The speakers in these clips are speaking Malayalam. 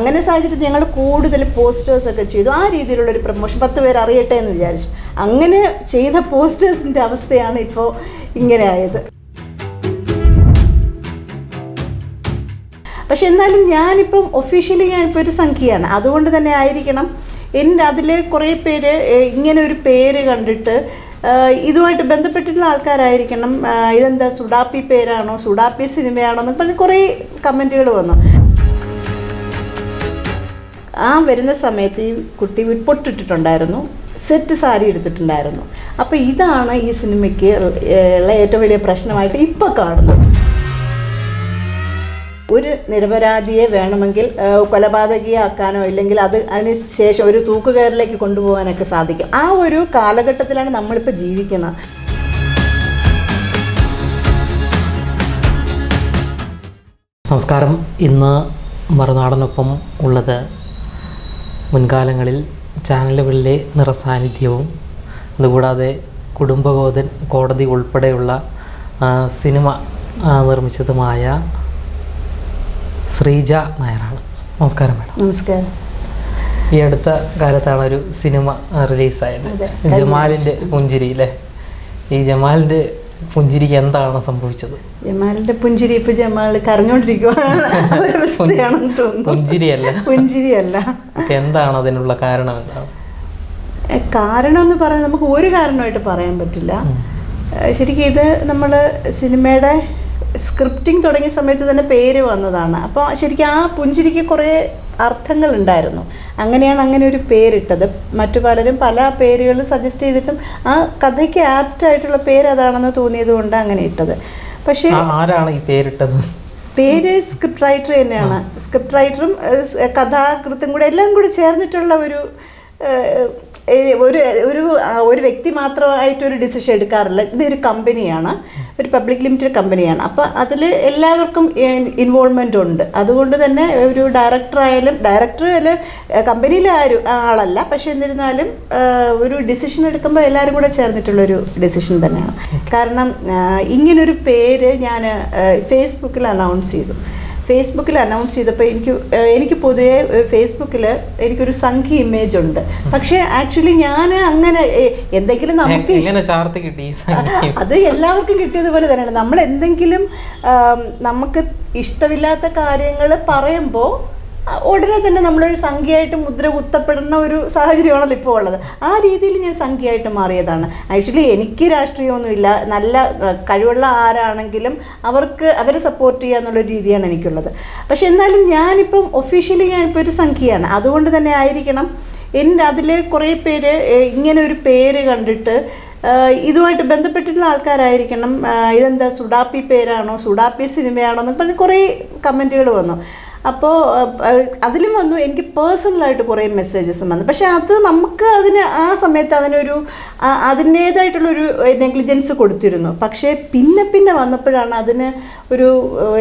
അങ്ങനെ സാഹചര്യത്തിൽ ഞങ്ങൾ കൂടുതൽ പോസ്റ്റേഴ്സൊക്കെ ചെയ്തു. ആ രീതിയിലുള്ള ഒരു പ്രൊമോഷൻ പത്ത് പേര് അറിയട്ടെ എന്ന് വിചാരിച്ചു. അങ്ങനെ ചെയ്ത പോസ്റ്റേഴ്സിന്റെ അവസ്ഥയാണ് ഇപ്പോൾ ഇങ്ങനെ ആയത്. പക്ഷെ എന്നാലും ഞാനിപ്പം ഒഫീഷ്യലി ഞാനിപ്പോൾ ഒരു സംഖ്യയാണ്. അതുകൊണ്ട് തന്നെ ആയിരിക്കണം. എന്റെ അതിൽ കുറേ പേര് ഇങ്ങനെ ഒരു പേര് കണ്ടിട്ട് ഇതുമായിട്ട് ബന്ധപ്പെട്ടിട്ടുള്ള ആൾക്കാരായിരിക്കണം. ഇതെന്താ സുഡാപ്പി പേരാണോ സുഡാപ്പി സിനിമയാണോ എന്നൊക്കെ പറഞ്ഞ് കുറേ കമന്റുകൾ വന്നു. ആ വരുന്ന സമയത്ത് ഈ കുട്ടി പൊട്ടിട്ടിട്ടുണ്ടായിരുന്നു. സെറ്റ് സാരി എടുത്തിട്ടുണ്ടായിരുന്നു. അപ്പോൾ ഇതാണ് ഈ സിനിമയ്ക്ക് ഉള്ള ഏറ്റവും വലിയ പ്രശ്നമായിട്ട് ഇപ്പോൾ കാണുന്നത്. ഒരു നിരപരാധിയെ വേണമെങ്കിൽ കൊലപാതകിയാക്കാനോ ഇല്ലെങ്കിൽ അത് അതിന് ശേഷം ഒരു തൂക്കുകയറിലേക്ക് കൊണ്ടുപോകാനൊക്കെ സാധിക്കും. ആ ഒരു കാലഘട്ടത്തിലാണ് നമ്മളിപ്പോൾ ജീവിക്കുന്നത്. നമസ്കാരം. ഇന്ന് മറുനാടനൊപ്പം ഉള്ളത് മുൻകാലങ്ങളിൽ ചാനലുകളിലെ നിറസാന്നിധ്യവും അതുകൂടാതെ കുടുംബകോതൻ കോടതി ഉൾപ്പെടെയുള്ള സിനിമ നിർമ്മിച്ചതുമായ ശ്രീജ നായരാണ്. നമസ്കാരം മാഡം. നമസ്കാരം. ഈ അടുത്ത കാലത്താണ് ഒരു സിനിമ റിലീസായത്. ജമാലിന്റെ പുഞ്ചിരി അല്ലേ ഈ ജമാലിന്റെ പുഞ്ചിരിക്ക് എന്താണ് സംഭവിച്ചത്? ജമാലിന്റെ പുഞ്ചിരി ഇപ്പൊ ജമാൽ കരഞ്ഞോണ്ടിരിക്കുകയാണെന്ന് തോന്നുന്നു. പുഞ്ചിരിയല്ല. പുഞ്ചിരിയല്ല. ഒക്കെ എന്താണ് അതിനുള്ള കാരണം എന്താണ്? കാരണം എന്ന് പറയാൻ നമുക്ക് ഒരു കാരണമായിട്ട് പറയാൻ പറ്റില്ല. ശരിക്കും ഇത് നമ്മൾ സിനിമയുടെ സ്ക്രിപ്റ്റിംഗ് തുടങ്ങിയ സമയത്ത് തന്നെ പേര് വന്നതാണ്. അപ്പോൾ ശരിക്കും ആ പുഞ്ചിരിക്ക് കുറേ അർത്ഥങ്ങൾ ഉണ്ടായിരുന്നു. അങ്ങനെയാണ് അങ്ങനെ ഒരു പേരിട്ടത്. മറ്റു പലരും പല പേരുകൾ സജസ്റ്റ് ചെയ്തിട്ടും ആ കഥയ്ക്ക് ആപ്റ്റ് ആയിട്ടുള്ള പേര് അതാണെന്ന് തോന്നിയത് കൊണ്ട് അങ്ങനെ ഇട്ടത്. പക്ഷേ ആരാണ് ഈ പേരിട്ടത്? പേര് സ്ക്രിപ്റ്റ് റൈറ്റർ തന്നെയാണ്. സ്ക്രിപ്റ്റ് റൈറ്ററും കഥാകൃത്തും കൂടെ എല്ലാം കൂടി ചേർന്നിട്ടുള്ള ഒരു ഒരു ഒരു ഒരു വ്യക്തി മാത്രമായിട്ട് ഒരു ഡിസിഷൻ എടുക്കാറില്ല. ഇതൊരു കമ്പനിയാണ് ഒരു പബ്ലിക് ലിമിറ്റഡ് കമ്പനിയാണ് അപ്പോൾ അതിൽ എല്ലാവർക്കും ഇൻവോൾവ്മെന്റ് ഉണ്ട്. അതുകൊണ്ട് തന്നെ ഒരു ഡയറക്ടറായാലും ഡയറക്ടർ അല്ല കമ്പനിയിലെ ആരും ആളല്ല. പക്ഷേ എന്നിരുന്നാലും ഒരു ഡിസിഷൻ എടുക്കുമ്പോൾ എല്ലാവരും കൂടെ ചേർന്നിട്ടുള്ളൊരു ഡിസിഷൻ തന്നെയാണ്. കാരണം ഇങ്ങനൊരു പേര് ഞാൻ ഫേസ്ബുക്കിൽ അനൗൺസ് ചെയ്തു. ഫേസ്ബുക്കിൽ അനൗൺസ് ചെയ്തപ്പോൾ എനിക്ക് എനിക്ക് പൊതുവേ ഫേസ്ബുക്കിൽ എനിക്കൊരു സംഖ്യ ഇമേജ് ഉണ്ട്. പക്ഷേ ആക്ച്വലി ഞാൻ അങ്ങനെ എന്തെങ്കിലും നമുക്ക് അത് എല്ലാവർക്കും കിട്ടിയതുപോലെ തന്നെയാണ്. നമ്മൾ എന്തെങ്കിലും നമുക്ക് ഇഷ്ടമില്ലാത്ത കാര്യങ്ങൾ പറയുമ്പോൾ ഉടനെ തന്നെ നമ്മളൊരു സംഖ്യയായിട്ട് മുദ്ര കുത്തപ്പെടുന്ന ഒരു സാഹചര്യമാണല്ലോ ഇപ്പോൾ ഉള്ളത്. ആ രീതിയിൽ ഞാൻ സംഖ്യയായിട്ട് മാറിയതാണ്. ആക്ച്വലി എനിക്ക് രാഷ്ട്രീയമൊന്നുമില്ല. നല്ല കഴിവുള്ള ആരാണെങ്കിലും അവർക്ക് അവരെ സപ്പോർട്ട് ചെയ്യുക എന്നുള്ള രീതിയാണ് എനിക്കുള്ളത്. പക്ഷെ എന്നാലും ഞാനിപ്പം ഒഫീഷ്യലി ഞാനിപ്പോൾ ഒരു സംഖ്യയാണ്. അതുകൊണ്ട് തന്നെ ആയിരിക്കണം. എന്റെ അതിൽ കുറേ പേര് ഇങ്ങനെ ഒരു പേര് കണ്ടിട്ട് ഇതുമായിട്ട് ബന്ധപ്പെട്ടിട്ടുള്ള ആൾക്കാരായിരിക്കണം. ഇതെന്താ സുഡാപ്പി പേരാണോ സുഡാപ്പി സിനിമയാണോ എന്നൊക്കെ പറഞ്ഞ് കുറേ കമന്റുകൾ വന്നു. അപ്പോൾ അതിലും വന്നു. എനിക്ക് പേഴ്സണലായിട്ട് കുറേ മെസ്സേജസും വന്നു. പക്ഷേ അത് നമുക്ക് അതിന് ആ സമയത്ത് അതിനൊരു അതിന്റേതായിട്ടുള്ളൊരു നെഗ്ലിജൻസ് കൊടുത്തിരുന്നു. പക്ഷേ പിന്നെ പിന്നെ വന്നപ്പോഴാണ് അതിന് ഒരു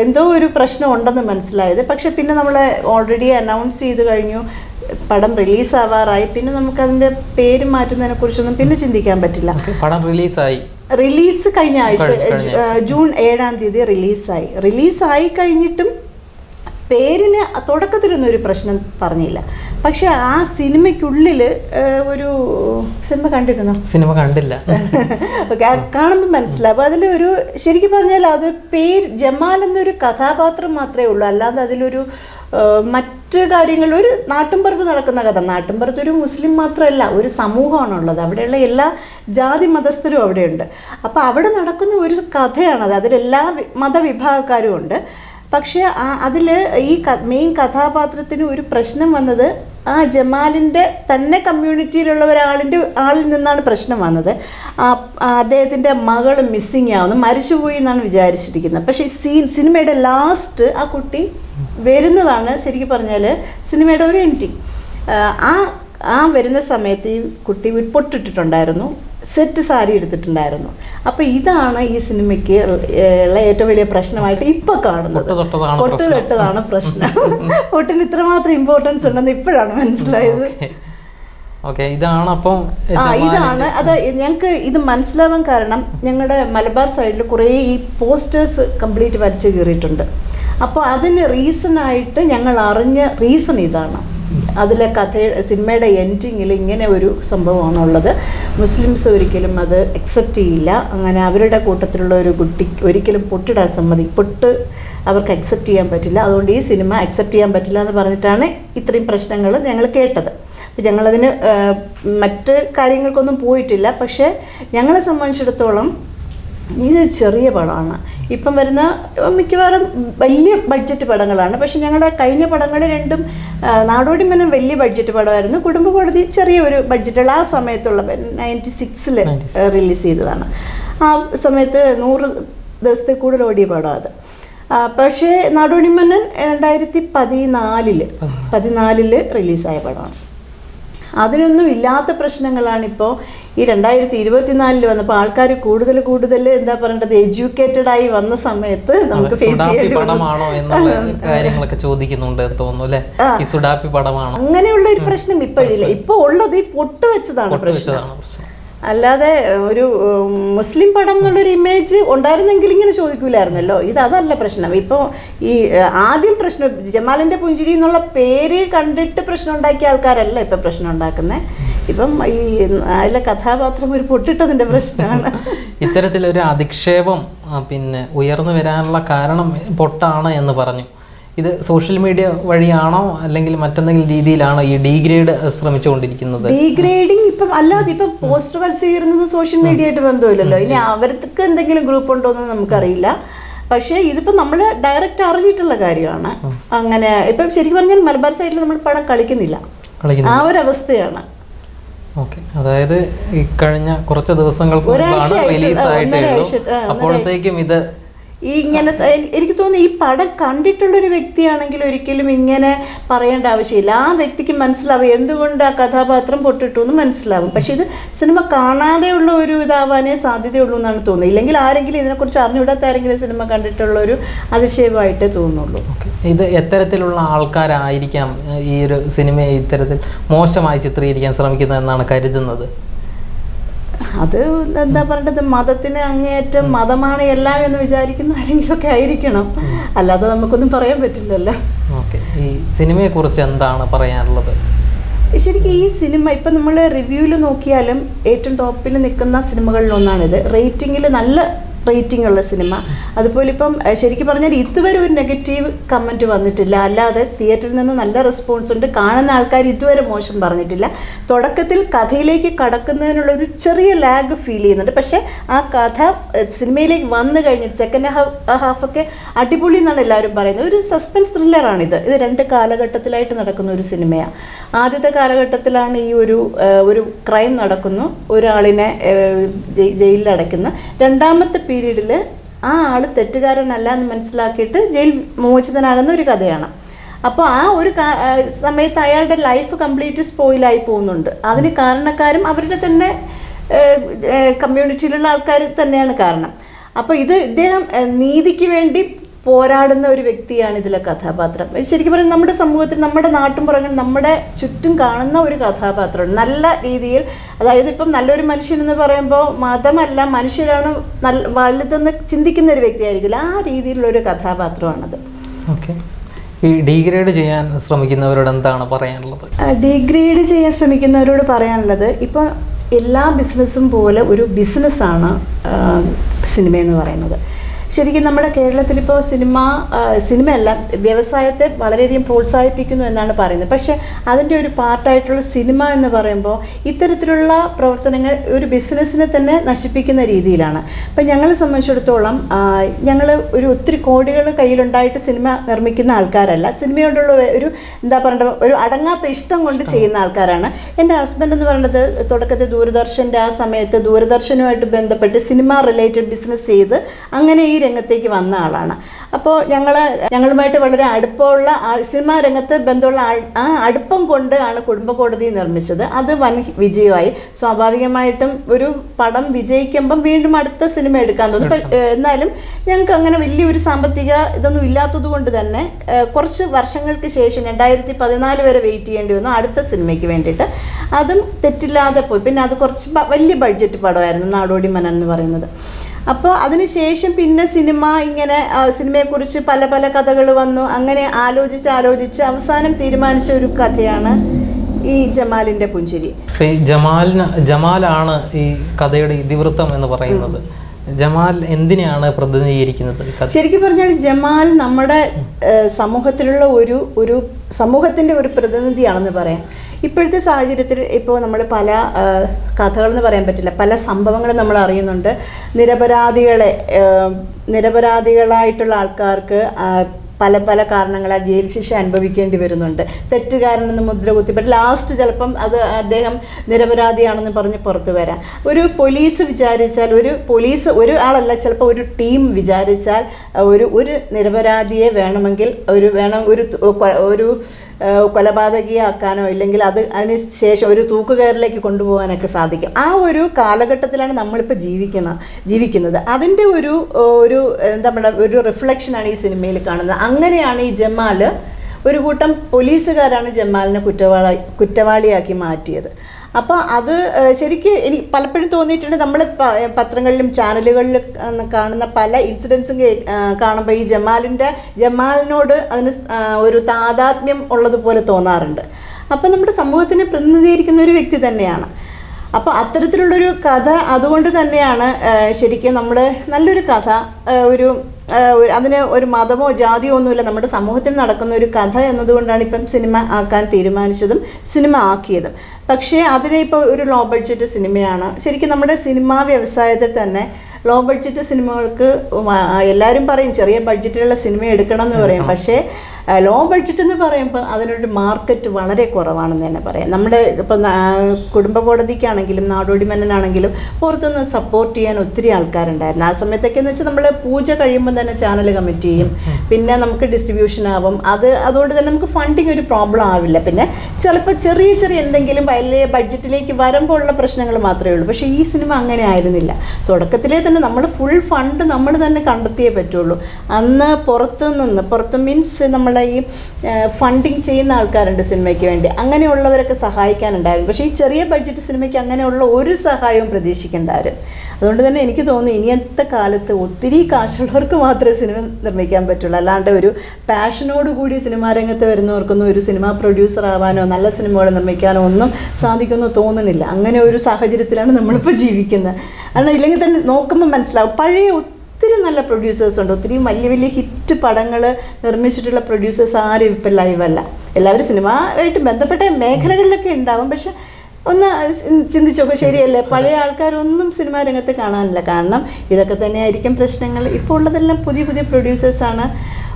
എന്തോ ഒരു പ്രശ്നം ഉണ്ടെന്ന് മനസ്സിലായത്. പക്ഷേ പിന്നെ നമ്മൾ ഓൾറെഡി അനൗൺസ് ചെയ്ത് കഴിഞ്ഞു. പടം റിലീസ് ആവാറായി. പിന്നെ നമുക്ക് അതിന്റെ പേര് മാറ്റുന്നതിനെ കുറിച്ചൊന്നും പിന്നെ ചിന്തിക്കാൻ പറ്റില്ല. പടം റിലീസായി റിലീസ് കഴിഞ്ഞ ആഴ്ച ജൂൺ ഏഴാം തീയതി റിലീസായി റിലീസായി കഴിഞ്ഞിട്ടും പേരിന് തുടക്കത്തിലൊന്നും ഒരു പ്രശ്നം പറഞ്ഞില്ല. പക്ഷെ ആ സിനിമയ്ക്കുള്ളിൽ ഒരു സിനിമ കണ്ടിരുന്നോ? സിനിമ കണ്ടില്ല. ഓക്കെ കാണുമ്പോൾ മനസ്സിലാവും. അതിലൊരു ശരിക്കും പറഞ്ഞാൽ അത് പേര് ജമാൽ എന്നൊരു കഥാപാത്രം മാത്രമേ ഉള്ളൂ. അല്ലാതെ അതിലൊരു മറ്റ് കാര്യങ്ങൾ ഒരു നാട്ടിൻപുറത്ത് നടക്കുന്ന കഥ. നാട്ടിൻപുറത്ത് ഒരു മുസ്ലിം മാത്രമല്ല ഒരു സമൂഹമാണുള്ളത്. അവിടെയുള്ള എല്ലാ ജാതി മതസ്ഥരും അവിടെയുണ്ട്. അപ്പോൾ അവിടെ നടക്കുന്ന ഒരു കഥയാണത്. അതിലെല്ലാ മതവിഭാഗക്കാരും ഉണ്ട്. പക്ഷേ അതിൽ ഈ മെയിൻ കഥാപാത്രത്തിന് ഒരു പ്രശ്നം വന്നത് ആ ജമാലിന്റെ തന്നെ കമ്മ്യൂണിറ്റിയിലുള്ള ഒരാളിന്റെ ആളിൽ നിന്നാണ് പ്രശ്നം വന്നത്. അദ്ദേഹത്തിന്റെ മകൾ മിസ്സിങ് ആവുന്നു മരിച്ചുപോയി എന്നാണ് വിചാരിച്ചിരിക്കുന്നത്. പക്ഷേ സീൻ സിനിമയുടെ ലാസ്റ്റ് ആ കുട്ടി വരുന്നതാണ് ശരിക്കും പറഞ്ഞാൽ സിനിമയുടെ ഒരു എൻഡിങ് ആ ആ വരുന്ന സമയത്ത് ഈ കുട്ടി പൊട്ടിട്ടിട്ടുണ്ടായിരുന്നു. സെറ്റ് സാരി എടുത്തിട്ടുണ്ടായിരുന്നു. അപ്പോൾ ഇതാണ് ഈ സിനിമയ്ക്ക് ഉള്ള ഏറ്റവും വലിയ പ്രശ്നമായിട്ട് ഇപ്പൊ കാണുന്നത്. പൊട്ട് തൊട്ടതാണ് പ്രശ്നം. ഒട്ടിന് ഇത്രമാത്രം ഇമ്പോർട്ടൻസ് ഉണ്ടെന്ന് ഇപ്പോഴാണ് മനസ്സിലായത്. ഇതാണ് അപ്പം ഇതാണ്. അത് ഞങ്ങൾക്ക് ഇത് മനസ്സിലാവാൻ കാരണം ഞങ്ങളുടെ മലബാർ സൈഡിൽ കുറേ ഈ പോസ്റ്റേഴ്സ് കംപ്ലീറ്റ് വരച്ച് കീറിയിട്ടുണ്ട്. അപ്പോൾ അതിന് റീസൺ ആയിട്ട് ഞങ്ങൾ അറിഞ്ഞ റീസൺ ഇതാണ്. അതിലെ കഥ സിനിമയുടെ എൻഡിങ്ങിൽ ഇങ്ങനെ ഒരു സംഭവമാണുള്ളത്. മുസ്ലിംസ് ഒരിക്കലും അത് അക്സെപ്റ്റ് ചെയ്യില്ല. അങ്ങനെ അവരുടെ കൂട്ടത്തിലുള്ള ഒരു കുട്ടി ഒരിക്കലും പൊട്ടിടാൻ സമ്മതി പൊട്ട് അവർക്ക് അക്സെപ്റ്റ് ചെയ്യാൻ പറ്റില്ല. അതുകൊണ്ട് ഈ സിനിമ അക്സെപ്റ്റ് ചെയ്യാൻ പറ്റില്ല എന്ന് പറഞ്ഞിട്ടാണ് ഇത്രയും പ്രശ്നങ്ങൾ ഞങ്ങൾ കേട്ടത്. അപ്പം ഞങ്ങളതിന് മറ്റ് കാര്യങ്ങൾക്കൊന്നും പോയിട്ടില്ല. പക്ഷേ ഞങ്ങളെ സംബന്ധിച്ചിടത്തോളം ഇത് ചെറിയ പടമാണ്. ഇപ്പം വരുന്ന മിക്കവാറും വലിയ ബഡ്ജറ്റ് പടങ്ങളാണ്. പക്ഷെ ഞങ്ങളുടെ കഴിഞ്ഞ പടങ്ങൾ രണ്ടും നാടോടി മനം വലിയ ബഡ്ജറ്റ് പടമായിരുന്നു. കുടുംബ കോടതി ചെറിയ ഒരു ബഡ്ജറ്റുള്ള ആ സമയത്തുള്ള നയന്റി സിക്സിൽ റിലീസ് ചെയ്തതാണ്. ആ സമയത്ത് നൂറ് ദിവസത്തിൽ കൂടുതൽ ഓടിയ പടം അത്. പക്ഷേ നാടോടി മന്നൻ രണ്ടായിരത്തി പതിനാലിൽ പതിനാലിൽ റിലീസായ പടമാണ്. അതിനൊന്നും ഇല്ലാത്ത പ്രശ്നങ്ങളാണിപ്പോൾ ഈ രണ്ടായിരത്തി ഇരുപത്തിനാലിൽ വന്നപ്പോൾ ആൾക്കാർ കൂടുതൽ കൂടുതൽ എന്താ പറയേണ്ടത് എഡ്യൂക്കേറ്റഡ് ആയി വന്ന സമയത്ത് നമുക്ക് ഫേസ് കാര്യങ്ങളൊക്കെ ചോദിക്കുന്നുണ്ട് തോന്നുന്നു അല്ലെ? ഈ സുഡാപ്പി പടമാണോ? അങ്ങനെയുള്ള ഒരു പ്രശ്നം ഇപ്പോഴില്ല. ഇപ്പൊ ഉള്ളത് ഈ പൊട്ട് വെച്ചതാണ് പ്രശ്നം. അല്ലാതെ ഒരു മുസ്ലിം പടം എന്നുള്ളൊരു ഇമേജ് ഉണ്ടായിരുന്നെങ്കിൽ ഇങ്ങനെ ചോദിക്കൂലായിരുന്നല്ലോ. ഇത് അതല്ല പ്രശ്നം. ഇപ്പോൾ ഈ ആദ്യം പ്രശ്നം ജമാലിന്റെ പുഞ്ചിരി എന്നുള്ള പേര് കണ്ടിട്ട് പ്രശ്നം ഉണ്ടാക്കിയ ആൾക്കാരല്ല ഇപ്പം പ്രശ്നം ഉണ്ടാക്കുന്നത് ഇപ്പം ഈ അതിലെ കഥാപാത്രം ഒരു പൊട്ടിട്ടതിന്റെ പ്രശ്നമാണ്. ഇത്തരത്തിലൊരു അധിക്ഷേപം പിന്നെ ഉയർന്നു വരാനുള്ള കാരണം പൊട്ടാണ് എന്ന് പറഞ്ഞു. ഇത് സോഷ്യൽ മീഡിയ വഴിയാണോ അല്ലെങ്കിൽ മറ്റെന്തെങ്കിലും രീതിയിലാണോ ഈ ഡീഗ്രേഡ് ശ്രമിച്ചുകൊണ്ടിരിക്കുന്നത്? ഡീഗ്രേഡിങ് ഇപ്പം അല്ലാതെ ഇപ്പം പോസ്റ്റർ മത്സരിക്കുന്നത് സോഷ്യൽ മീഡിയ ആയിട്ട് ബന്ധമില്ലല്ലോ. ഇനി അവർക്ക് എന്തെങ്കിലും ഗ്രൂപ്പ് ഉണ്ടോ എന്ന് നമുക്കറിയില്ല പക്ഷേ ഇതിപ്പോൾ നമ്മൾ ഡയറക്റ്റ് അറിഞ്ഞിട്ടുള്ള കാര്യമാണ്. അങ്ങനെ ഇപ്പം ശരിക്കും പറഞ്ഞാൽ മലബാർ സൈഡിൽ നമ്മൾ പണം കളിക്കുന്നില്ല. ആ ഒരു അവസ്ഥയാണ് ഓക്കെ. അതായത് ഈ കഴിഞ്ഞ കുറച്ച് ദിവസങ്ങൾക്ക് മുമ്പാണ് റിലീസ് ആയിട്ടേ ഉള്ളൂ. അപ്പോഴത്തേക്കും ഇത് ഈ ഇങ്ങനെ എനിക്ക് തോന്നുന്നു ഈ പടം കണ്ടിട്ടുള്ളൊരു വ്യക്തിയാണെങ്കിൽ ഒരിക്കലും ഇങ്ങനെ പറയേണ്ട ആവശ്യമില്ല. ആ വ്യക്തിക്ക് മനസ്സിലാവും എന്തുകൊണ്ട് ആ കഥാപാത്രം പൊട്ടിട്ടു എന്ന് മനസ്സിലാവും. പക്ഷെ ഇത് സിനിമ കാണാതെയുള്ള ഒരു ഇതാവാനേ സാധ്യതയുള്ളൂ എന്നാണ് തോന്നുന്നത്. ഇല്ലെങ്കിൽ ആരെങ്കിലും ഇതിനെക്കുറിച്ച് അറിഞ്ഞുവിടാത്ത ആരെങ്കിലും സിനിമ കണ്ടിട്ടുള്ള ഒരു അതിശയമായിട്ടേ തോന്നുള്ളൂ ഇത് എത്തരത്തിലുള്ള ആൾക്കാരായിരിക്കാം ഈ ഒരു സിനിമയെ ഇത്തരത്തിൽ മോശമായി ചിത്രീകരിക്കാൻ ശ്രമിക്കുന്നത് എന്നാണ് കരുതുന്നത്. അത് എന്താ പറയേണ്ടത്? മതത്തിന് അങ്ങേയറ്റം മതമാണ് എല്ലാം എന്ന് വിചാരിക്കുന്ന ആരെങ്കിലുമൊക്കെ ആയിരിക്കണം. അല്ലാതെ നമുക്കൊന്നും പറയാൻ പറ്റില്ലല്ലോ. ഓക്കെ. ഈ സിനിമയെക്കുറിച്ച് എന്താണ് പറയാനുള്ളത്? ശരിക്കും ഈ സിനിമ ഇപ്പം നമ്മൾ റിവ്യൂവിൽ നോക്കിയാലും ഏറ്റവും ടോപ്പിൽ നിൽക്കുന്ന സിനിമകളിലൊന്നാണിത്. റേറ്റിങ്ങിൽ നല്ല റേറ്റിംഗ് ഉള്ള സിനിമ അതുപോലെ ഇപ്പം ശരിക്കും പറഞ്ഞാൽ ഇതുവരെ ഒരു നെഗറ്റീവ് കമന്റ് വന്നിട്ടില്ല. അല്ലാതെ തിയേറ്ററിൽ നിന്ന് നല്ല റെസ്പോൺസ് ഉണ്ട്. കാണുന്ന ആൾക്കാർ ഇതുവരെ മോശം പറഞ്ഞിട്ടില്ല. തുടക്കത്തിൽ കഥയിലേക്ക് കടക്കുന്നതിനുള്ള ഒരു ചെറിയ ലാഗ് ഫീൽ ചെയ്യുന്നുണ്ട്. പക്ഷേ ആ കഥ സിനിമയിലേക്ക് വന്നു കഴിഞ്ഞിട്ട് സെക്കൻഡ് ഹാഫ് ഹാഫൊക്കെ അടിപൊളി എന്നാണ് എല്ലാവരും പറയുന്നത്. ഒരു സസ്പെൻസ് ത്രില്ലറാണിത് ഇത് രണ്ട് കാലഘട്ടത്തിലായിട്ട് നടക്കുന്ന ഒരു സിനിമയാണ് ആദ്യത്തെ കാലഘട്ടത്തിലാണ് ഈ ഒരു ഒരു ക്രൈം നടക്കുന്നു. ഒരാളിനെ ജയിലിൽ അടയ്ക്കുന്നു രണ്ടാമത്തെ പീരീഡിൽ ആ ആൾ തെറ്റുകാരനല്ല എന്ന് മനസ്സിലാക്കിയിട്ട് ജയിൽ മോചിതനാകുന്ന ഒരു കഥയാണ്. അപ്പോൾ ആ ഒരു സമയത്ത് അയാളുടെ ലൈഫ് കംപ്ലീറ്റ് സ്പോയിലായി പോകുന്നുണ്ട്. അതിന് കാരണക്കാരും അവരുടെ തന്നെ കമ്മ്യൂണിറ്റിയിലുള്ള ആൾക്കാർ തന്നെയാണ് കാരണം. അപ്പോൾ ഇത് ഇദ്ദേഹം നീതിക്ക് വേണ്ടി പോരാടുന്ന ഒരു വ്യക്തിയാണ് ഇതിലെ കഥാപാത്രം. ശരിക്കും പറഞ്ഞാൽ നമ്മുടെ സമൂഹത്തിൽ നമ്മുടെ നാട്ടുമ്പുറങ്ങൾ നമ്മുടെ ചുറ്റും കാണുന്ന ഒരു കഥാപാത്രമാണ് നല്ല രീതിയിൽ അതായത് ഇപ്പം നല്ലൊരു മനുഷ്യൻ എന്ന് പറയുമ്പോൾ മതമല്ല മനുഷ്യരാണ് നല്ല വലുതെന്ന് ചിന്തിക്കുന്ന ഒരു വ്യക്തിയായിരിക്കില്ല. ആ രീതിയിലുള്ള ഒരു കഥാപാത്രമാണത്. ഓക്കെ. ഈ ഡിഗ്രേഡ് ചെയ്യാൻ ശ്രമിക്കുന്നവരോട് എന്താണ് പറയാനുള്ളത്? ഡിഗ്രേഡ് ചെയ്യാൻ ശ്രമിക്കുന്നവരോട് പറയാനുള്ളത് ഇപ്പോൾ എല്ലാ ബിസിനസ്സും പോലെ ഒരു ബിസിനസ്സാണ് സിനിമ എന്ന് പറയുന്നത്. ശരിക്കും നമ്മുടെ കേരളത്തിൽ ഇപ്പോൾ സിനിമ സിനിമയല്ല വ്യവസായത്തെ വളരെയധികം പ്രോത്സാഹിപ്പിക്കുന്നു എന്നാണ് പറയുന്നത്. പക്ഷേ അതിന്റെ ഒരു പാർട്ടായിട്ടുള്ള സിനിമ എന്ന് പറയുമ്പോൾ ഇത്തരത്തിലുള്ള പ്രവർത്തനങ്ങൾ ഒരു ബിസിനസ്സിനെ തന്നെ നശിപ്പിക്കുന്ന രീതിയിലാണ്. അപ്പം ഞങ്ങളെ സംബന്ധിച്ചിടത്തോളം ഞങ്ങൾ ഒരു ഒത്തിരി കോടികൾ കയ്യിലുണ്ടായിട്ട് സിനിമ നിർമ്മിക്കുന്ന ആൾക്കാരല്ല. സിനിമയോടുള്ള ഒരു എന്താ പറയേണ്ടത് ഒരു അടങ്ങാത്ത ഇഷ്ടം കൊണ്ട് ചെയ്യുന്ന ആൾക്കാരാണ്. എന്റെ ഹസ്ബൻഡ് എന്ന് പറയുന്നത് തുടക്കത്തിൽ ദൂരദർശന്റെ ആ സമയത്ത് ദൂരദർശനുമായിട്ട് ബന്ധപ്പെട്ട് സിനിമ റിലേറ്റഡ് ബിസിനസ് ചെയ്ത് അങ്ങനെ ഈ രംഗത്തേക്ക് വന്ന ആളാണ്. അപ്പോൾ ഞങ്ങൾ ഞങ്ങളുമായിട്ട് വളരെ അടുപ്പമുള്ള സിനിമാ രംഗത്ത് ബന്ധമുള്ള ആ അടുപ്പം കൊണ്ട് ആണ് കുടുംബ കോടതി നിർമ്മിച്ചത്. അത് വൻ വിജയമായി. സ്വാഭാവികമായിട്ടും ഒരു പടം വിജയിക്കുമ്പം വീണ്ടും അടുത്ത സിനിമ എടുക്കാൻ തോന്നും. എന്നാലും ഞങ്ങൾക്ക് അങ്ങനെ വലിയൊരു സാമ്പത്തിക ഇതൊന്നും ഇല്ലാത്തത് കൊണ്ട് തന്നെ കുറച്ച് വർഷങ്ങൾക്ക് ശേഷം രണ്ടായിരത്തി പതിനാല് വരെ വെയിറ്റ് ചെയ്യേണ്ടി വന്നു അടുത്ത സിനിമയ്ക്ക് വേണ്ടിയിട്ട്. അതും തെറ്റില്ലാതെ പോയി. പിന്നെ അത് കുറച്ച് വലിയ ബഡ്ജറ്റ് പടമായിരുന്നു നാടോടി മനൻ എന്ന് പറയുന്നത്. അപ്പോൾ അതിനുശേഷം പിന്നെ സിനിമ ഇങ്ങനെ സിനിമയെക്കുറിച്ച് പല പല കഥകൾ വന്നു. അങ്ങനെ ആലോചിച്ച് ആലോചിച്ച് അവസാനം തീരുമാനിച്ച ഒരു കഥയാണ് ഈ ജമാലിന്റെ പുഞ്ചിരി. ഈ ജമാലിന് ജമാലാണ് ഈ കഥയുടെ ഇതിവൃത്തം എന്ന് പറയുന്നത്. ജമാൽ എന്തിനാണ് പ്രതിനിധീകരിക്കുന്നത് ശരിക്കും പറഞ്ഞാൽ ജമാൽ നമ്മുടെ സമൂഹത്തിലുള്ള ഒരു ഒരു സമൂഹത്തിന്റെ ഒരു പ്രതിനിധിയാണെന്ന് പറയാം. ഇപ്പോഴത്തെ സാഹചര്യത്തിൽ ഇപ്പോൾ നമ്മൾ പല കഥകളെന്ന് പറയാൻ പറ്റില്ല പല സംഭവങ്ങളും നമ്മൾ അറിയുന്നുണ്ട്. നിരപരാധികളെ നിരപരാധികളായിട്ടുള്ള ആൾക്കാർക്ക് പല പല കാരണങ്ങളാൽ ജയിൽ ശിക്ഷ അനുഭവിക്കേണ്ടി വരുന്നുണ്ട്. തെറ്റുകാരനെന്ന് മുദ്ര കുത്തിപ്പെട്ട് ലാസ്റ്റ് ചിലപ്പം അത് അദ്ദേഹം നിരപരാധിയാണെന്ന് പറഞ്ഞ് പുറത്തു വരാം. ഒരു പോലീസ് വിചാരിച്ചാൽ ഒരു പോലീസ് ഒരു ചിലപ്പോൾ ഒരു ടീം വിചാരിച്ചാൽ ഒരു ഒരു നിരപരാധിയെ വേണമെങ്കിൽ ഒരു വേണം ഒരു ഒരു കൊലപാതകിയാക്കാനോ ഇല്ലെങ്കിൽ അത് അതിന് ശേഷം ഒരു തൂക്കുകയറിലേക്ക് കൊണ്ടുപോകാനൊക്കെ സാധിക്കും. ആ ഒരു കാലഘട്ടത്തിലാണ് നമ്മളിപ്പോൾ ജീവിക്കുന്ന ജീവിക്കുന്നത്. അതിന്റെ ഒരു ഒരു എന്താ പറയുക ഒരു റിഫ്ലക്ഷനാണ് ഈ സിനിമയിൽ കാണുന്നത്. അങ്ങനെയാണ് ഈ ജമാൽ ഒരു കൂട്ടം പോലീസുകാരാണ് ജമാലിനെ കുറ്റവാളി കുറ്റവാളിയാക്കി മാറ്റിയത്. അപ്പോൾ അത് ശരിക്കും എനിക്ക് പലപ്പോഴും തോന്നിയിട്ടുണ്ട് നമ്മൾ പത്രങ്ങളിലും ചാനലുകളിലും കാണുന്ന- പല ഇൻസിഡൻസും കാണുമ്പോൾ ഈ ജമാലിന്റെ ജമാലിനോട് അതിന് ഒരു താതാത്മ്യം ഉള്ളതുപോലെ തോന്നാറുണ്ട്. അപ്പോൾ നമ്മുടെ സമൂഹത്തിനെ പ്രതിനിധീകരിക്കുന്ന ഒരു വ്യക്തി തന്നെയാണ്. അപ്പോൾ അത്തരത്തിലുള്ളൊരു കഥ അതുകൊണ്ട് തന്നെയാണ് ശരിക്കും നമ്മൾ നല്ലൊരു കഥ ഒരു- അതിന് ഒരു മതമോ ജാതിയോ ഒന്നുമില്ല നമ്മുടെ സമൂഹത്തിൽ നടക്കുന്ന ഒരു കഥ എന്നതുകൊണ്ടാണ് ഇപ്പം സിനിമ ആക്കാൻ തീരുമാനിച്ചതും സിനിമ ആക്കിയതും. പക്ഷേ അതിനെ ഇപ്പോൾ ഒരു ലോ ബഡ്ജറ്റ് സിനിമയാണ് ശരിക്കും നമ്മുടെ സിനിമാ വ്യവസായത്തിൽ തന്നെ ലോ ബഡ്ജറ്റ് സിനിമകൾക്ക് എല്ലാവരും പറയും ചെറിയ ബഡ്ജറ്റിലുള്ള സിനിമ എടുക്കണം എന്ന് പറയും. പക്ഷേ ലോ ബഡ്ജറ്റ് എന്ന് പറയുമ്പോൾ അതിനൊരു മാർക്കറ്റ് വളരെ കുറവാണെന്ന് തന്നെ പറയാം. നമ്മുടെ ഇപ്പം കുടുംബ കോടതിക്കാണെങ്കിലും നാടോടി മന്നനാണെങ്കിലും പുറത്തുനിന്ന് സപ്പോർട്ട് ചെയ്യാൻ ഒത്തിരി ആൾക്കാരുണ്ടായിരുന്നു. ആ സമയത്തൊക്കെ എന്ന് വെച്ചാൽ നമ്മൾ പൂജ കഴിയുമ്പോൾ തന്നെ ചാനൽ കമ്മിറ്റ് ചെയ്യും. പിന്നെ നമുക്ക് ഡിസ്ട്രിബ്യൂഷൻ ആവും. അത് അതുകൊണ്ട് തന്നെ നമുക്ക് ഫണ്ടിങ് ഒരു പ്രോബ്ലം ആവില്ല. പിന്നെ ചിലപ്പോൾ ചെറിയ ചെറിയ എന്തെങ്കിലും വലിയ ബഡ്ജറ്റിലേക്ക് വരുമ്പോൾ ഉള്ള പ്രശ്നങ്ങൾ മാത്രമേ ഉള്ളൂ. പക്ഷേ ഈ സിനിമ അങ്ങനെ ആയിരുന്നില്ല. തുടക്കത്തിലേ തന്നെ നമ്മൾ ഫുൾ ഫണ്ട് നമ്മൾ തന്നെ കണ്ടെത്തിയേ പറ്റുള്ളൂ. അന്ന് പുറത്തു നിന്ന് പുറത്ത് മീൻസ് നമ്മളെ ഈ ഫണ്ടിങ് ചെയ്യുന്ന ആൾക്കാരുണ്ട് സിനിമയ്ക്ക് വേണ്ടി. അങ്ങനെയുള്ളവരൊക്കെ സഹായിക്കാനുണ്ടായിരുന്നു. പക്ഷേ ഈ ചെറിയ ബഡ്ജറ്റ് സിനിമയ്ക്ക് അങ്ങനെയുള്ള ഒരു സഹായവും പ്രതീക്ഷിക്കേണ്ടായിരുന്നു അതുകൊണ്ട് തന്നെ എനിക്ക് തോന്നുന്നു ഇനിയത്തെ കാലത്ത് ഒത്തിരി കാശുള്ളവർക്ക് മാത്രമേ സിനിമ നിർമ്മിക്കാൻ പറ്റുള്ളൂ. അല്ലാണ്ട് ഒരു പാഷനോട് കൂടി സിനിമാ രംഗത്ത് വരുന്നവർക്കൊന്നും ഒരു സിനിമ പ്രൊഡ്യൂസർ ആവാനോ നല്ല സിനിമകൾ നിർമ്മിക്കാനോ ഒന്നും സാധിക്കുമെന്ന് തോന്നുന്നില്ല. അങ്ങനെ ഒരു സാഹചര്യത്തിലാണ് നമ്മളിപ്പോൾ ജീവിക്കുന്നത്. കാരണം ഇല്ലെങ്കിൽ തന്നെ നോക്കുമ്പോൾ മനസ്സിലാവും. പഴയ ഒത്തിരി നല്ല പ്രൊഡ്യൂസേഴ്സ് ഉണ്ട്. ഒത്തിരി വലിയ വലിയ ഹിറ്റ് പടങ്ങൾ നിർമ്മിച്ചിട്ടുള്ള പ്രൊഡ്യൂസേഴ്സ് ആരും ഇപ്പം ലൈവല്ല എല്ലാവരും സിനിമയായിട്ട് ബന്ധപ്പെട്ട മേഖലകളിലൊക്കെ ഉണ്ടാവും. പക്ഷെ ഒന്ന് ചിന്തിച്ചോക്കെ ശരിയല്ലേ? പഴയ ആൾക്കാരൊന്നും സിനിമാ രംഗത്ത് കാണാനില്ല. കാരണം ഇതൊക്കെ തന്നെയായിരിക്കും പ്രശ്നങ്ങൾ. ഇപ്പോൾ ഉള്ളതെല്ലാം പുതിയ പുതിയ പ്രൊഡ്യൂസേഴ്സാണ്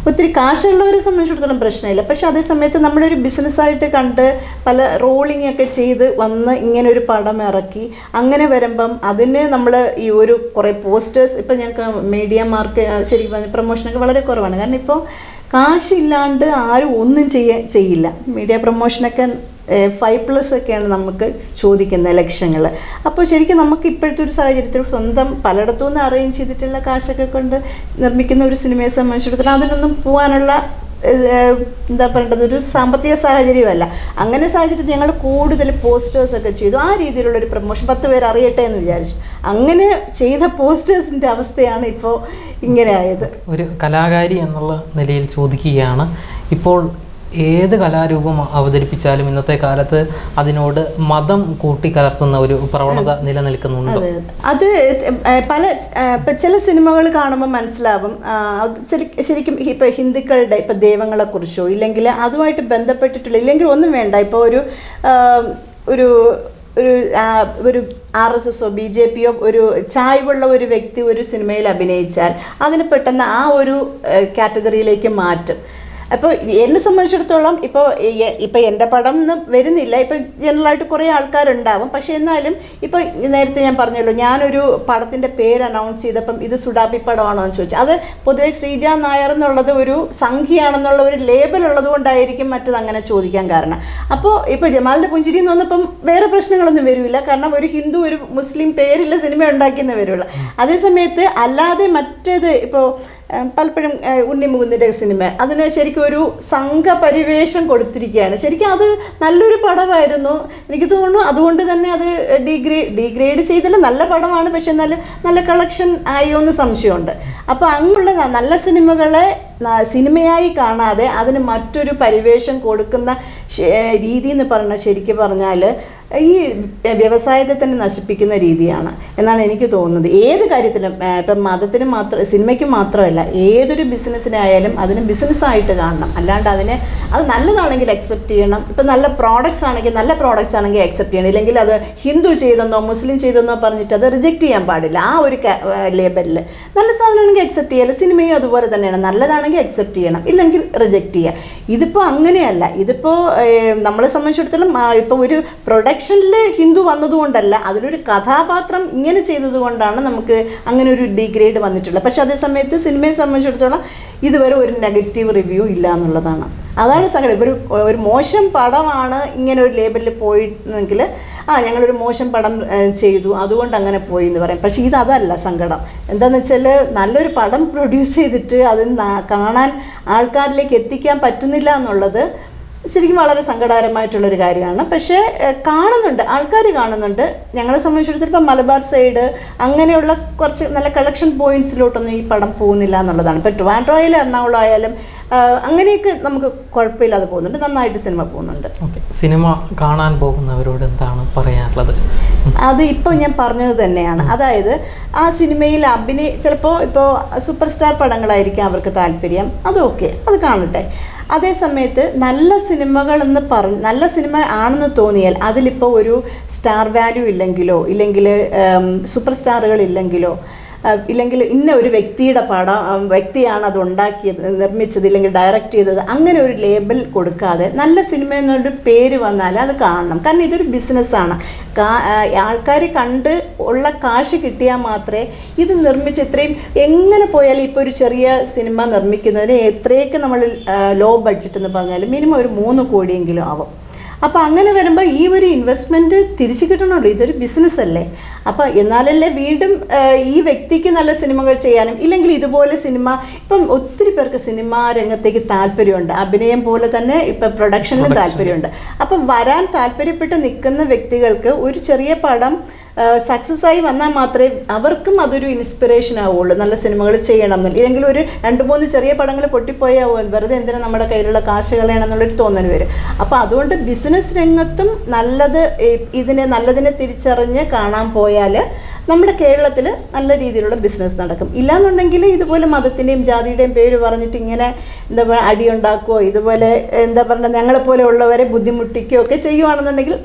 ഒത്തിരി കാശുള്ളവരെ സംബന്ധിച്ചിടത്തോളം പ്രശ്നമില്ല. പക്ഷെ അതേ സമയത്ത് നമ്മുടെ ഒരു ബിസിനസ്സായിട്ട് കണ്ട് പല റോളിംഗ് ഒക്കെ ചെയ്ത് വന്ന് ഇങ്ങനെ ഒരു പടം ഇറക്കി അങ്ങനെ വരുമ്പം അതിന് നമ്മൾ ഈ ഒരു കുറേ പോസ്റ്റേഴ്സ് ഇപ്പം ഞങ്ങൾക്ക് മീഡിയ മാർക്ക് ശരി പ്രൊമോഷനൊക്കെ വളരെ കുറവാണ്. കാരണം ഇപ്പോൾ കാശില്ലാണ്ട് ആരും ഒന്നും ചെയ്യ ചെയ്യില്ല. മീഡിയ പ്രൊമോഷനൊക്കെ ഫൈവ് പ്ലസ് ഒക്കെയാണ് നമുക്ക് ചോദിക്കുന്ന ലക്ഷ്യങ്ങൾ അപ്പോൾ ശരിക്കും നമുക്ക് ഇപ്പോഴത്തെ ഒരു സാഹചര്യത്തിൽ സ്വന്തം പലയിടത്തു നിന്ന് അറേഞ്ച് ചെയ്തിട്ടുള്ള കാശൊക്കെ കൊണ്ട് നിർമ്മിക്കുന്ന ഒരു സിനിമയെ സംബന്ധിച്ചിടത്തോളം അതിനൊന്നും പോകാനുള്ള എന്താ പറയേണ്ടത്? ഒരു സാമ്പത്തിക സാഹചര്യമല്ല. അങ്ങനെ സാഹചര്യത്തിൽ ഞങ്ങൾ കൂടുതൽ പോസ്റ്റേഴ്സൊക്കെ ചെയ്തു. ആ രീതിയിലുള്ള ഒരു പ്രൊമോഷൻ പത്ത് പേര് അറിയട്ടെ എന്ന് വിചാരിച്ചു. അങ്ങനെ ചെയ്ത പോസ്റ്റേഴ്സിന്റെ അവസ്ഥയാണ് ഇപ്പോൾ ഇങ്ങനെ ആയത്. ഒരു കലാകാരി എന്നുള്ള നിലയിൽ ചോദിക്കുകയാണ്. ഇപ്പോൾ ഏത് കലാരൂപം അവതരിപ്പിച്ചാലും ഇന്നത്തെ കാലത്ത് അതിനോട് മതം കൂട്ടിക്കലർത്തുന്ന ഒരു പ്രവണത നിലനിൽക്കുന്നുണ്ട്? അത് പല ചില സിനിമകൾ കാണുമ്പോൾ മനസ്സിലാവും. ശരിക്കും ഇപ്പൊ ഹിന്ദുക്കളുടെ ഇപ്പം ദൈവങ്ങളെക്കുറിച്ചോ ഇല്ലെങ്കിൽ അതുമായിട്ട് ബന്ധപ്പെട്ടിട്ടുള്ള ഇല്ലെങ്കിൽ ഒന്നും വേണ്ട. ഇപ്പോൾ ഒരു ഒരു ഒരു ഒരു ആർ എസ് എസോ ബി ജെ പിയോ ഒരു ചായ്വുള്ള ഒരു വ്യക്തി ഒരു സിനിമയിൽ അഭിനയിച്ചാൽ അതിന് പെട്ടെന്ന് ആ ഒരു കാറ്റഗറിയിലേക്ക് മാറ്റും. അപ്പോൾ എന്നെ സംബന്ധിച്ചിടത്തോളം ഇപ്പോൾ ഇപ്പോൾ എന്റെ പടം എന്ന് വരുന്നില്ല. ഇപ്പോൾ ജനറലായിട്ട് കുറേ ആൾക്കാരുണ്ടാവും. പക്ഷേ എന്നാലും ഇപ്പോൾ നേരത്തെ ഞാൻ പറഞ്ഞല്ലോ ഞാനൊരു പടത്തിന്റെ പേര് അനൗൺസ് ചെയ്തപ്പം ഇത് സുഡാപ്പി പടമാണോ എന്ന് ചോദിച്ചു. അത് പൊതുവെ ശ്രീജ നായർ എന്നുള്ളത് ഒരു സംഖ്യയാണെന്നുള്ള ഒരു ലേബൽ ഉള്ളത് കൊണ്ടായിരിക്കും മറ്റത് അങ്ങനെ ചോദിക്കാൻ കാരണം. അപ്പോൾ ഇപ്പോൾ ജമാലിന്റെ പുഞ്ചിരി എന്ന് വന്നപ്പം വേറെ പ്രശ്നങ്ങളൊന്നും വരില്ല. കാരണം ഒരു ഹിന്ദു ഒരു മുസ്ലിം പേരില്ല സിനിമ ഉണ്ടാക്കിയെന്ന് വരുള്ളൂ. അതേസമയത്ത് അല്ലാതെ മറ്റേത് ഇപ്പോൾ പലപ്പോഴും ഏഹ് ഉണ്ണി മുകുന്ദിന്റെ സിനിമ. അതിന് ശരിക്കും ഒരു സംഘപരിവേഷം കൊടുത്തിരിക്കുകയാണ്. ശരിക്കും അത് നല്ലൊരു പടമായിരുന്നു. എനിക്ക് തോന്നുന്നു അതുകൊണ്ട് തന്നെ അത് ഡിഗ്രേ ഡിഗ്രേഡ് ചെയ്തില്ല. നല്ല പടമാണ്. പക്ഷെ എന്നാലും നല്ല കളക്ഷൻ ആയോ എന്ന് സംശയമുണ്ട്. അപ്പോൾ അങ്ങുള്ള നല്ല സിനിമകളെ സിനിമയായി കാണാതെ അതിന് മറ്റൊരു പരിവേഷം കൊടുക്കുന്ന രീതി എന്ന് പറഞ്ഞാൽ ശരിക്കും പറഞ്ഞാൽ ഈ വ്യവസായത്തെ തന്നെ നശിപ്പിക്കുന്ന രീതിയാണ് എന്നാണ് എനിക്ക് തോന്നുന്നത്. ഏത് കാര്യത്തിലും ഇപ്പം മതത്തിന് മാത്രം സിനിമയ്ക്ക് മാത്രമല്ല ഏതൊരു ബിസിനസ്സിനായാലും അതിന് ബിസിനസ്സായിട്ട് കാണണം. അല്ലാണ്ട് അതിനെ അത് നല്ലതാണെങ്കിൽ അക്സെപ്റ്റ് ചെയ്യണം. ഇപ്പം നല്ല പ്രോഡക്റ്റ്സ് ആണെങ്കിൽ നല്ല പ്രോഡക്റ്റ്സ് ആണെങ്കിൽ അക്സെപ്റ്റ് ചെയ്യണം. ഇല്ലെങ്കിൽ അത് ഹിന്ദു ചെയ്തെന്നോ മുസ്ലിം ചെയ്തെന്നോ പറഞ്ഞിട്ട് അത് റിജക്റ്റ് ചെയ്യാൻ പാടില്ല. ആ ഒരു ലേബലിൽ നല്ല സാധനമാണെങ്കിൽ അക്സെപ്റ്റ് ചെയ്യല്ല സിനിമയും അതുപോലെ തന്നെയാണ്. നല്ലതാണെങ്കിൽ അക്സെപ്റ്റ് ചെയ്യണം. ഇല്ലെങ്കിൽ റിജക്റ്റ് ചെയ്യുക ഇതിപ്പോൾ അങ്ങനെയല്ല. ഇതിപ്പോൾ നമ്മളെ സംബന്ധിച്ചിടത്തോളം ഇപ്പോൾ ഒരു പ്രൊഡക്ഷനിൽ ഹിന്ദു വന്നതുകൊണ്ടല്ല അതിലൊരു കഥാപാത്രം ഇങ്ങനെ ചെയ്തതുകൊണ്ടാണ് നമുക്ക് അങ്ങനെ ഒരു ഡിഗ്രേഡ് വന്നിട്ടുള്ളത്. പക്ഷെ അതേ സമയത്ത് സിനിമയെ സംബന്ധിച്ചിടത്തോളം ഇതുവരെ ഒരു നെഗറ്റീവ് റിവ്യൂ ഇല്ല എന്നുള്ളതാണ്. അതാണ് സങ്കടം. ഒരു ഒരു മോശം പടമാണ് ഇങ്ങനെ ഒരു ലേബലിൽ പോയിരുന്നെങ്കിൽ ആ ഞങ്ങളൊരു മോശം പടം ചെയ്തു. അതുകൊണ്ട് അങ്ങനെ പോയി എന്ന് പറയും. പക്ഷേ അതല്ല സങ്കടം. എന്താണെന്ന് വെച്ചാൽ നല്ലൊരു പടം പ്രൊഡ്യൂസ് ചെയ്തിട്ട് അത് കാണാൻ ആൾക്കാരിലേക്ക് എത്തിക്കാൻ പറ്റുന്നില്ല എന്നുള്ളത് ശരിക്കും വളരെ സങ്കടകരമായിട്ടുള്ളൊരു കാര്യമാണ്. പക്ഷേ കാണുന്നുണ്ട്. ആൾക്കാർ കാണുന്നുണ്ട്. ഞങ്ങളെ സംബന്ധിച്ചിടത്തോളം ഇപ്പം മലബാർ സൈഡ് അങ്ങനെയുള്ള കുറച്ച് നല്ല കളക്ഷൻ പോയിന്റ്സിലോട്ടൊന്നും ഈ പടം പോകുന്നില്ല എന്നുള്ളതാണ്. ഇപ്പം ട്രിവാൻഡ്രോയിൽ എറണാകുളം ആയാലും അങ്ങനെയൊക്കെ നമുക്ക് കുഴപ്പമില്ലാതെ പോകുന്നുണ്ട്. നന്നായിട്ട് സിനിമ പോകുന്നുണ്ട്. സിനിമ കാണാൻ പോകുന്നവരോട് എന്താണ് പറയാനുള്ളത്? അത് ഇപ്പോൾ ഞാൻ പറഞ്ഞത് തന്നെയാണ്. അതായത് ആ സിനിമയിൽ അഭിനയ ചിലപ്പോൾ ഇപ്പോൾ സൂപ്പർ സ്റ്റാർ പടങ്ങളായിരിക്കും അവർക്ക് താല്പര്യം. അതൊക്കെ അത് കാണട്ടെ. അതേ സമയത്ത് നല്ല സിനിമകളെന്ന് പറഞ്ഞ് നല്ല സിനിമ ആണെന്ന് തോന്നിയാൽ അതിലിപ്പോൾ ഒരു സ്റ്റാർ വാല്യൂ ഇല്ലെങ്കിലോ ഇല്ലെങ്കിൽ സൂപ്പർ സ്റ്റാറുകൾ ഇല്ലെങ്കിലോ ഇല്ലെങ്കിൽ ഇന്ന ഒരു വ്യക്തിയുടെ പടം വ്യക്തിയാണ് അത് ഉണ്ടാക്കിയത് നിർമ്മിച്ചത് ഇല്ലെങ്കിൽ ഡയറക്റ്റ് ചെയ്തത് അങ്ങനെ ഒരു ലേബൽ കൊടുക്കാതെ നല്ല സിനിമ എന്നൊരു പേര് വന്നാൽ അത് കാണണം. കാരണം ഇതൊരു ബിസിനസ്സാണ് ആൾക്കാർ കണ്ട് ഉള്ള കാശ് കിട്ടിയാൽ മാത്രമേ ഇത് നിർമ്മിച്ച് ഇത്രയും എങ്ങനെ പോയാലും ഇപ്പോൾ ഒരു ചെറിയ സിനിമ നിർമ്മിക്കുന്നതിന് എത്രയൊക്കെ നമ്മൾ ലോ ബഡ്ജറ്റ് എന്ന് പറഞ്ഞാൽ മിനിമം ഒരു മൂന്ന് കോടിയെങ്കിലും ആവും. അപ്പോൾ അങ്ങനെ വരുമ്പോൾ ഈ ഒരു ഇൻവെസ്റ്റ്മെന്റ് തിരിച്ചു കിട്ടണമല്ലോ ഇതൊരു ബിസിനസ് അല്ലേ? അപ്പോൾ എന്നാലല്ലേ വീണ്ടും ഈ വ്യക്തിക്ക് നല്ല സിനിമകൾ ചെയ്യാനും ഇല്ലെങ്കിൽ ഇതുപോലെ സിനിമ ഇപ്പം ഒത്തിരി പേർക്ക് സിനിമാ രംഗത്തേക്ക് താല്പര്യമുണ്ട്. അഭിനയം പോലെ തന്നെ ഇപ്പം പ്രൊഡക്ഷനിലും താല്പര്യമുണ്ട്. അപ്പം വരാൻ താല്പര്യപ്പെട്ട് നിൽക്കുന്ന വ്യക്തികൾക്ക് ഒരു ചെറിയ പടം സക്സസ് ആയി വന്നാൽ മാത്രമേ അവർക്കും അതൊരു ഇൻസ്പിറേഷൻ ആവുള്ളൂ. നല്ല സിനിമകൾ ചെയ്യണം എന്നുള്ള ഇല്ലെങ്കിൽ ഒരു രണ്ട് മൂന്ന് ചെറിയ പടങ്ങൾ പൊട്ടിപ്പോയാവോ? വെറുതെ എന്തിനാ നമ്മുടെ കയ്യിലുള്ള കാശ് കളയണമെന്നുള്ളൊരു തോന്നൽ വരും. അപ്പോൾ അതുകൊണ്ട് ബിസിനസ് രംഗത്തും നല്ലത് ഇതിനെ നല്ലതിനെ തിരിച്ചറിഞ്ഞ് കാണാൻ പോയാൽ നമ്മുടെ കേരളത്തിൽ നല്ല രീതിയിലുള്ള ബിസിനസ് നടക്കും. ഇല്ലാന്നുണ്ടെങ്കിൽ ഇതുപോലെ മതത്തിന്റെയും ജാതിയുടെയും പേര് പറഞ്ഞിട്ട് ഇങ്ങനെ എന്താ പറയുക അടിയുണ്ടാക്കുകയോ ഇതുപോലെ എന്താ പറയുക ഞങ്ങളെപ്പോലെ ഉള്ളവരെ ബുദ്ധിമുട്ടിക്കുകയോ ഒക്കെ ചെയ്യുവാണെന്നുണ്ടെങ്കിൽ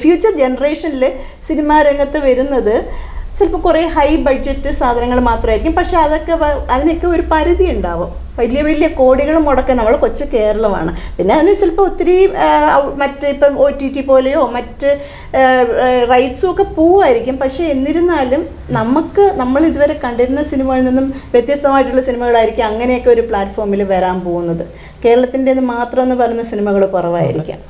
ഫ്യൂച്ചർ ജനറേഷനിൽ സിനിമാ രംഗത്ത് വരുന്നത് ചിലപ്പോൾ കുറേ ഹൈ ബഡ്ജറ്റ് സാധനങ്ങൾ മാത്രമായിരിക്കും പക്ഷെ അതൊക്കെ അതിനൊക്കെ ഒരു പരിധി ഉണ്ടാവും. വലിയ വലിയ കോടികൾ മുടക്കം നമ്മൾ കൊച്ചു കേരളമാണ്. പിന്നെ അതിന് ചിലപ്പോൾ ഒത്തിരി മറ്റ് ഇപ്പം ഒ ടി ടി പോലെയോ മറ്റ് റൈറ്റ്സും ഒക്കെ പോവായിരിക്കും പക്ഷേ എന്നിരുന്നാലും നമുക്ക് നമ്മൾ ഇതുവരെ കണ്ടിരുന്ന സിനിമകളിൽ നിന്നും വ്യത്യസ്തമായിട്ടുള്ള സിനിമകളായിരിക്കും അങ്ങനെയൊക്കെ ഒരു പ്ലാറ്റ്ഫോമിൽ വരാൻ പോകുന്നത്. കേരളത്തിന്റെ മാത്രം എന്ന് പറയുന്ന സിനിമകൾ കുറവായിരിക്കാം.